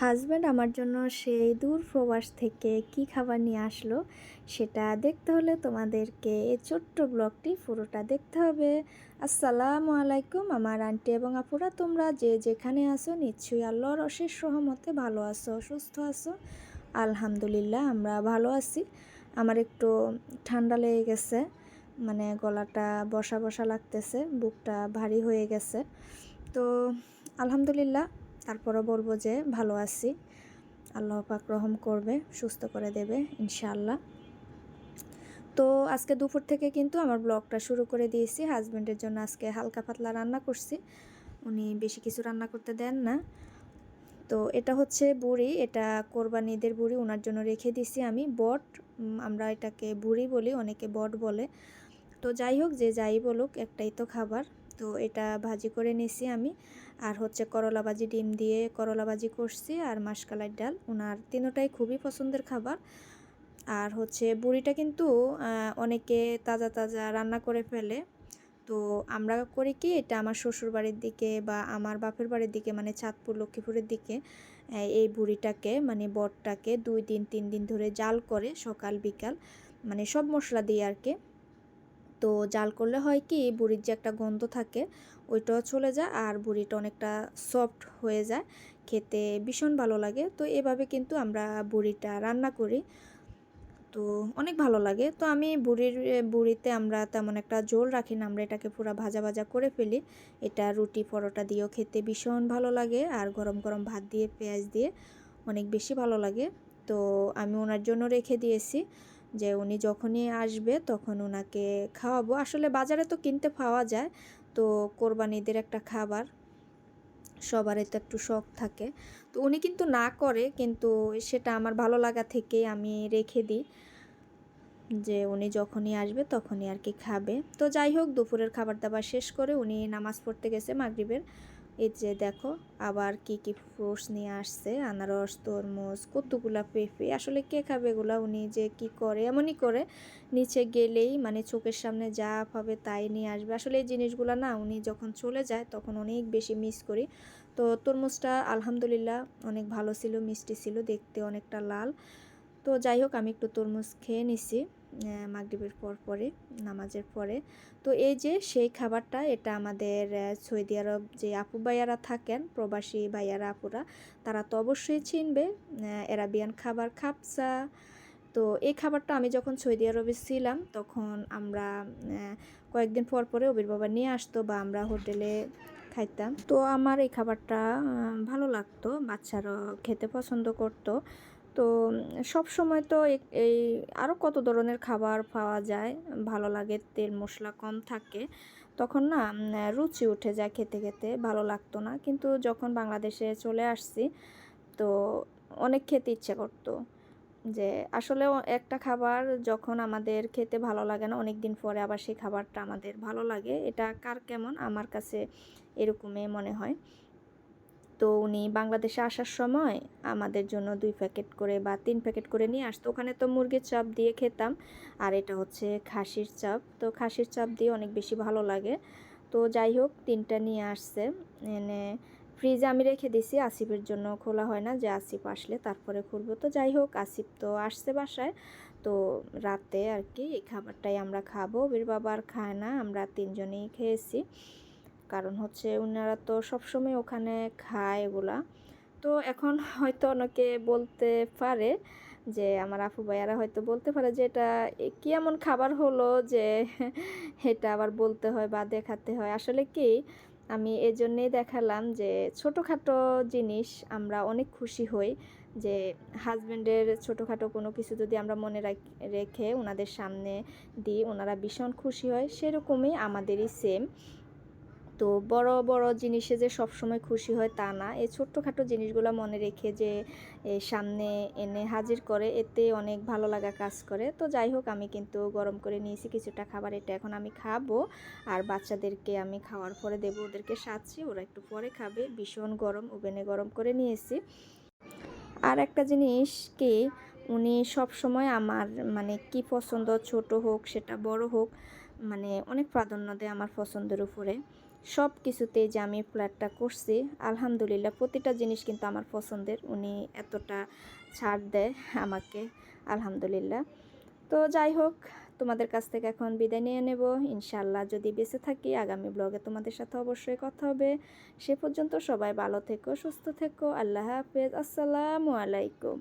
Husband আমার জন্য সেই দূর প্রবাস থেকে কি খাবার নিয়ে আসলো, সেটা দেখতে হলে তোমাদেরকে এই ছোট্ট ব্লগটি পুরোটা দেখতে হবে। আসসালামু আলাইকুম আমার আন্টি এবং আপুরা, তোমরা যে যেখানে আসো নিশ্চয়ই আল্লাহর অশেষ সহমতে ভালো আছো, সুস্থ আছো। আলহামদুলিল্লাহ, আমরা ভালো আছি। আমার একটু ঠান্ডা লেগে গেছে মানে গলাটা বসা বসা লাগতেছে, বুকটা ভারী হয়ে গেছে। তো আলহামদুলিল্লাহ তারপরও বলব যে ভালো আছি। আল্লাহ পাক রহম করবে, সুস্থ করে দেবে, ইনশাআল্লাহ। তো আজকে দুপুর থেকে কিন্তু আমার ব্লগটা শুরু করে দিয়েছি। হাজব্যান্ডের জন্য আজকে হালকা পাতলা রান্না করছি। উনি বেশি কিছু রান্না করতে দেন না। তো এটা হচ্ছে বুড়ি, এটা কোরবানিদের বুড়ি ওনার জন্য রেখে দিছি আমি। বট আমরা এটাকে বুড়ি বলি, অনেকে বট বলে। তো যাই হোক, যে যাই বলুক, একটাই তো খাবার। তো এটা ভাজি করে নিছি আমি। আর হচ্ছে করলা ভাজি, ডিম দিয়ে করলা ভাজি করছি আর মাসকালাই ডাল। ওনার তিনোটাই খুবই পছন্দের খাবার। আর হচ্ছে বুড়িটা কিন্তু অনেকে তাজা তাজা রান্না করে ফেলে। তো আমরা করি কি, এটা আমার শ্বশুর বাড়ির দিকে বা আমার বাপের বাড়ির দিকে মানে চাঁদপুর, লক্ষ্মীপুরের দিকে এই বুড়িটাকে মানে বটটাকে দুই দিন, তিন দিন ধরে জাল করে সকাল, বিকাল মানে সব মশলা দিয়ে আর কি। তো জাল করলে হয় কি, বুড়ির যে একটা গন্ধ থাকে, ওইটাও চলে যায় আর বুড়িটা অনেকটা সফট হয়ে যায়। খেতে ভীষণ ভালো লাগে। তো এভাবে কিন্তু আমরা বুড়িটা রান্না করি। তো অনেক ভালো লাগে। তো আমি বুড়ির, বুড়িতে আমরা তেমন একটা জোল রাখি না। আমরা এটাকে পুরো ভাজা ভাজা করে ফেলি। এটা রুটি পরোটা দিয়েও খেতে ভীষণ ভালো লাগে। আর গরম গরম ভাত দিয়ে, পেঁয়াজ দিয়ে অনেক বেশি ভালো লাগে। তো আমি ওনার জন্য রেখে দিয়েছি। যে উনি যখনই আসবে তখন ওনাকে খাওয়াবো। আসলে বাজারে তো কিনতে পাওয়া যায়, তো কোরবানিদের একটা খাবার, সবারই তো একটু শখ থাকে। তো উনি কিন্তু না করে, কিন্তু সেটা আমার ভালো লাগা থেকে আমি রেখে দিই। যে উনি যখনই আসবে তখনই আর কি খাবে। তো যাই হোক, দুপুরের খাবার দাবার শেষ করে উনি নামাজ পড়তে গেছে মাগরিবের। এই যে দেখো, আবার কি কি ফ্রুটস নিয়ে আসছে, আনারস, তরমুজ, কতগুলা পেঁপে, আসলে কে খাবে এগুলা? উনি যে কি করে, এমনই করে নিচে গেলেই মানে চোখের সামনে যা পাবে তাই নিয়ে আসবে। আসলে এই জিনিসগুলো না, উনি যখন চলে যায়, তখন অনেক বেশি মিস করি। তো তরমুজটা আলহামদুলিল্লাহ অনেক ভালো ছিল, মিষ্টি ছিল, দেখতে অনেকটা লাল। তো যাই হোক, আমি একটু তরমুজ খেয়ে নিছি। মাগরীবের পর পরে, নামাজের পরে। তো এই যে সেই খাবারটা, এটা আমাদের সৌদি আরব যে আপু ভাইয়ারা থাকেন, প্রবাসী ভাইয়ারা, আপুরা, তারা তো অবশ্যই চিনবে অ্যারাবিয়ান খাবার খাপসা তো এই খাবারটা আমি যখন সৌদি আরবে ছিলাম, তখন আমরা কয়েকদিন পর পরে অবির বাবা নিয়ে আসতো বা আমরা হোটেলে খাইতাম। তো আমার এই খাবারটা ভালো লাগতো বাচ্চারা খেতে পছন্দ করতো। তো সব সময় তো এই আরও কত ধরনের খাবার পাওয়া যায়? ভালো লাগে, তেল মশলা কম থাকে, তখন না রুচি উঠে যায় খেতে খেতে, ভালো লাগতো না। কিন্তু যখন বাংলাদেশে চলে আসছি, তো অনেক খেতে ইচ্ছে করতো যে, আসলে একটা খাবার যখন আমাদের খেতে ভালো লাগে না অনেক দিন পরে আবার সেই খাবারটা আমাদের ভালো লাগে। এটা কার কেমন? আমার কাছে এরকমই মনে হয়। তো উনি বাংলাদেশে আসার সময় আমাদের জন্য দুই প্যাকেট করে বা তিন প্যাকেট করে নিয়ে আসতো। ওখানে তো মুরগির চাপ দিয়ে খেতাম, আর এটা হচ্ছে খাসির চাপ। তো খাসির চাপ দিয়ে অনেক বেশি ভালো লাগে। তো যাই হোক, তিনটা নিয়ে আসছে। এনে ফ্রিজে আমি রেখে দিছি, আসিফের জন্য খোলা হয় না যে আসিফ আসলে তারপরে খুলবো। তো যাই হোক, আসিফ তো আসছে বাসায়। তো রাতে আর কি এই খাবারটাই আমরা খাব। বীর বাবার খায় না, আমরা তিনজনেই খেয়েছি। কারণ হচ্ছে ওনারা তো সবসময় ওখানে খায় এগুলা। তো এখন হয়তো অনেকে বলতে পারে যে, আমার আফু ভাইয়ারা হয়তো বলতে পারে যে, এটা কি এমন খাবার হলো যে, এটা আবার বলতে হয় বা দেখাতে হয়? আসলে কি, আমি এজন্যেই দেখালাম যে, ছোটোখাটো জিনিস আমরা অনেক খুশি হই যে হাজব্যান্ডের ছোটোখাটো কোনো কিছু যদি আমরা মনে রেখে ওনাদের সামনে দিই ওনারা ভীষণ খুশি হয়, সেরকমই আমাদেরই সেম তো বড় বড় জিনিসে যে সব সময় খুশি হয় তা না। এই ছোট্টখাটো জিনিসগুলো মনে রেখে যে সামনে এনে হাজির করে, এতে অনেক ভালো লাগা কাজ করে। তো যাই হোক, আমি কিন্তু গরম করে নিয়েছি কিছুটা খাবার, এটা এখন আমি খাব। আর বাচ্চাদেরকে আমি খাওয়ার পরে দেবো, ওদেরকে সাজছি, ওরা একটু পরে খাবে। ভীষণ গরম, ওভেনে গরম করে নিয়েছি। আর একটা জিনিস কি, উনি সব সময় আমার মানে কি পছন্দ, ছোট হোক, সেটা বড় হোক মানে অনেক প্রাধান্য দেয় আমার পছন্দের উপরে। সব কিছুতেই যে আমি ফ্ল্যাটটা করছি, আলহামদুলিল্লাহ প্রতিটা জিনিস কিন্তু আমার পছন্দের। উনি এতটা ছাড় দেয় আমাকে, আলহামদুলিল্লাহ। তো যাই হোক, তোমাদের কাছ থেকে এখন বিদায় নিয়ে নেব। ইনশাল্লাহ যদি বেঁচে থাকি, আগামী ব্লগে তোমাদের সাথে অবশ্যই কথা হবে। সে পর্যন্ত সবাই ভালো থেকো, সুস্থ থেকো। আল্লাহ হাফেজ। আসসালামু আলাইকুম।